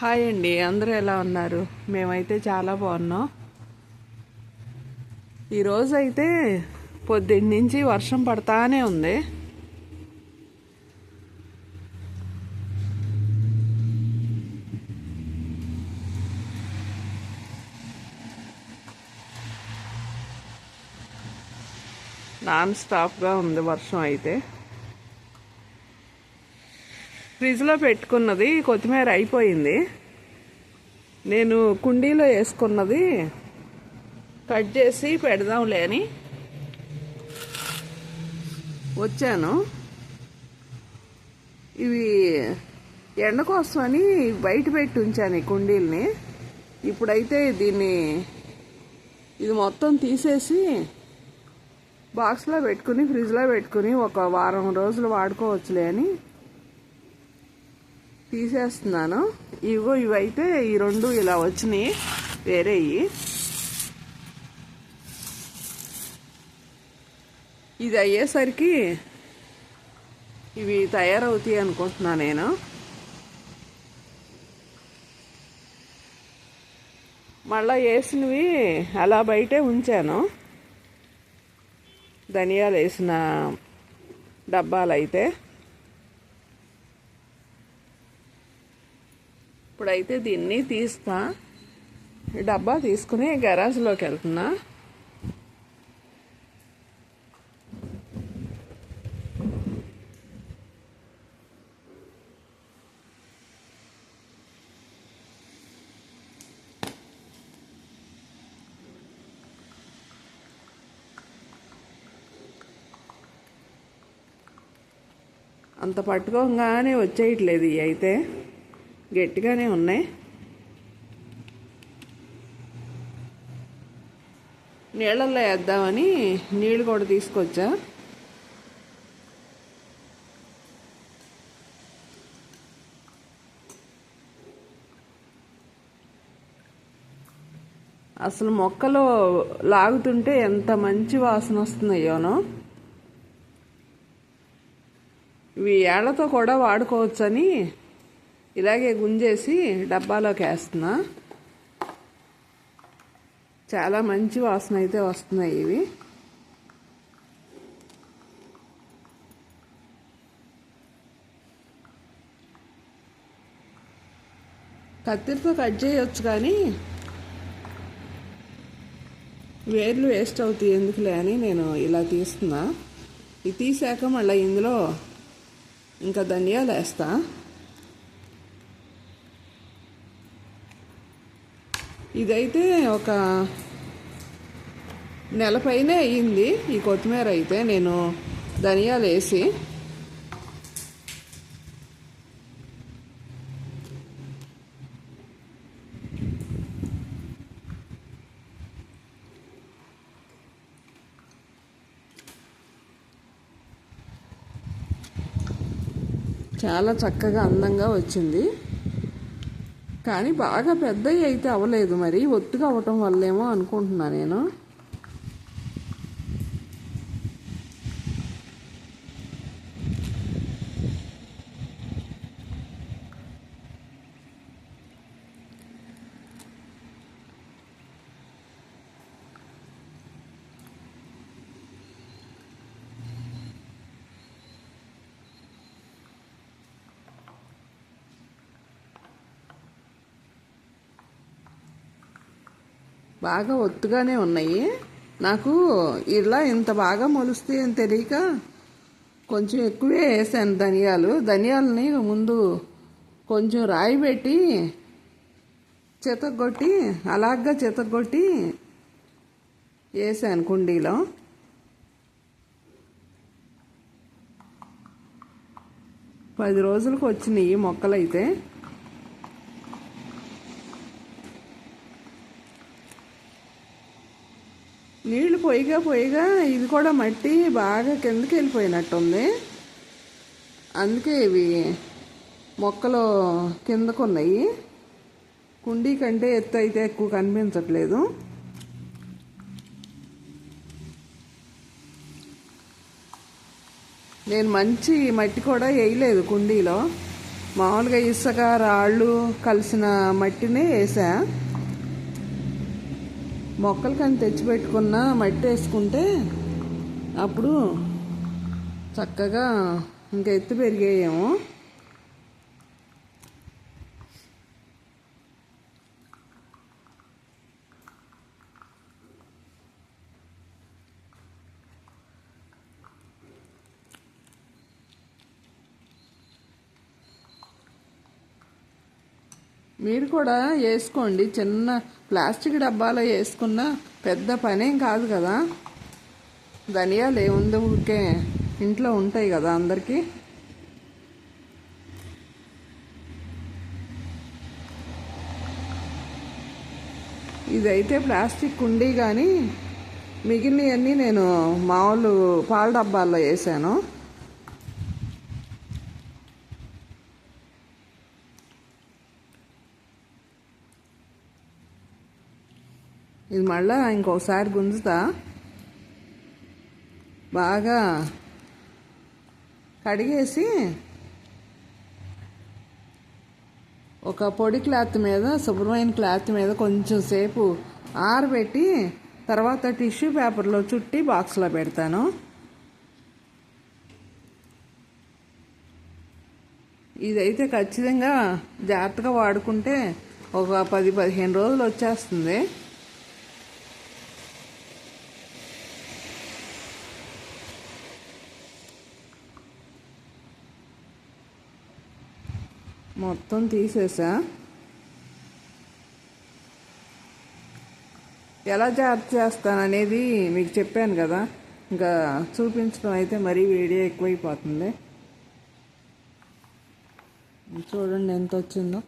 Hi అండి అందరూ ఎలా ఉన్నారు? మేమైతే చాలా బాగున్నాం. ఈరోజు అయితే పొద్దున్న నుంచి వర్షం పడతానే ఉంది. నాన్ స్టాప్గా ఉంది వర్షం అయితే. ఫ్రిడ్జ్లో పెట్టుకున్నది కొత్తిమీర అయిపోయింది. నేను కుండీలో వేసుకున్నది కట్ చేసి పెడదాంలే అని వచ్చాను. ఇవి ఎండ కోసమని బయట పెట్టి ఉంచాను ఈ కుండీల్ని. ఇప్పుడైతే దీన్ని ఇది మొత్తం తీసేసి బాక్స్లో పెట్టుకుని ఫ్రిడ్జ్లో పెట్టుకుని ఒక వారం రోజులు వాడుకోవచ్చులే అని తీసేస్తున్నాను. ఇగో ఇవైతే ఈ రెండు ఇలా వచ్చినాయి. వేరేవి ఇది అయ్యేసరికి ఇవి తయారవుతాయి అనుకుంటున్నా నేను. మళ్ళా వేసినవి అలా బయటే ఉంచాను. ధనియాలు వేసిన డబ్బాలు అయితే ఇప్పుడైతే దీన్ని తీస్తా. డబ్బా తీసుకుని గరాజ్లోకి వెళ్తున్నా. అంత పట్టుకోగానే వచ్చేయట్లేదు ఇవి అయితే. గట్టిగానే ఉన్నాయి. నీళ్ళల్లో వేద్దామని నీళ్ళు కూడా తీసుకొచ్చా. అసలు మొక్కలు లాగుతుంటే ఎంత మంచి వాసన వస్తుందయ్యోనో. ఇవి ఏళ్ళతో కూడా వాడుకోవచ్చని ఇలాగే గుంజేసి డబ్బాలోకి వేస్తున్నా. చాలా మంచి వాసన అయితే వస్తున్నాయి ఇవి. కత్తిరితో కట్ చేయొచ్చు కానీ వేర్లు వేస్ట్ అవుతాయి ఎందుకులే అని నేను ఇలా తీస్తున్నా. ఇది తీసాక మళ్ళీ ఇందులో ఇంకా ధనియాలు వేస్తాను ఇదైతే ఒక నెల పైనే అయ్యింది. ఈ కొత్తిమీర అయితే నేను ధనియాలు వేసి చాలా చక్కగా అందంగా వచ్చింది. కానీ బాగా పెద్దవి అయితే అవ్వలేదు మరి. ఒత్తుగా అవ్వటం వల్లేమో అనుకుంటున్నా నేను. బాగా ఒత్తుగానే ఉన్నాయి. నాకు ఇలా ఇంత బాగా మొలుస్తాయి అని తెలియక కొంచెం ఎక్కువే వేసాను ధనియాలు. ధనియాలని ముందు కొంచెం రాయి పెట్టి చితగొట్టి అలాగా చితగొట్టి వేసాను కుండీలో. పది రోజులకు వచ్చినాయి మొక్కలైతే. నీళ్ళు పొయ్యిగా పొయ్యిగా ఇది కూడా మట్టి బాగా కిందకి వెళ్ళిపోయినట్టుంది. అందుకే ఇవి మొక్కలు కిందకున్నాయి. కుండీ కంటే ఎత్తు అయితే ఎక్కువ కనిపించట్లేదు. నేను మంచి మట్టి కూడా వేయలేదు కుండీలో. మామూలుగా ఇసుక రాళ్ళు కలిసిన మట్టినే వేసా. మొక్కలు కానీ తెచ్చిపెట్టుకున్న మట్టి వేసుకుంటే అప్పుడు చక్కగా ఇంకా ఎత్తు పెరిగేయేమో. మీరు కూడా వేసుకోండి. చిన్న ప్లాస్టిక్ డబ్బాలో వేసుకున్న పెద్ద పనేం కాదు కదా. ధనియాలు ఏముంది ఊరికే ఇంట్లో ఉంటాయి కదా అందరికీ. ఇదైతే ప్లాస్టిక్ ఉండి కానీ మిగిలినవన్నీ నేను మామూలు పాల డబ్బాల్లో వేసాను. ఇది మళ్ళా ఇంకోసారి గుంజుతా. బాగా కడిగేసి ఒక పొడి క్లాత్ మీద శుభ్రమైన క్లాత్ మీద కొంచెం సేపు ఆరబెట్టి తర్వాత టిష్యూ పేపర్లో చుట్టి బాక్స్లో పెడతాను. ఇదైతే ఖచ్చితంగా జాగ్రత్తగా వాడుకుంటే ఒక పది పదిహేను రోజులు వచ్చేస్తుంది. మొత్తం తీసేసా. ఎలా జాగ్రత్త చేస్తాను అనేది మీకు చెప్పాను కదా. ఇంకా చూపించడం అయితే మరీ వీడియో ఎక్కువైపోతుంది. చూడండి ఎంత వచ్చిందో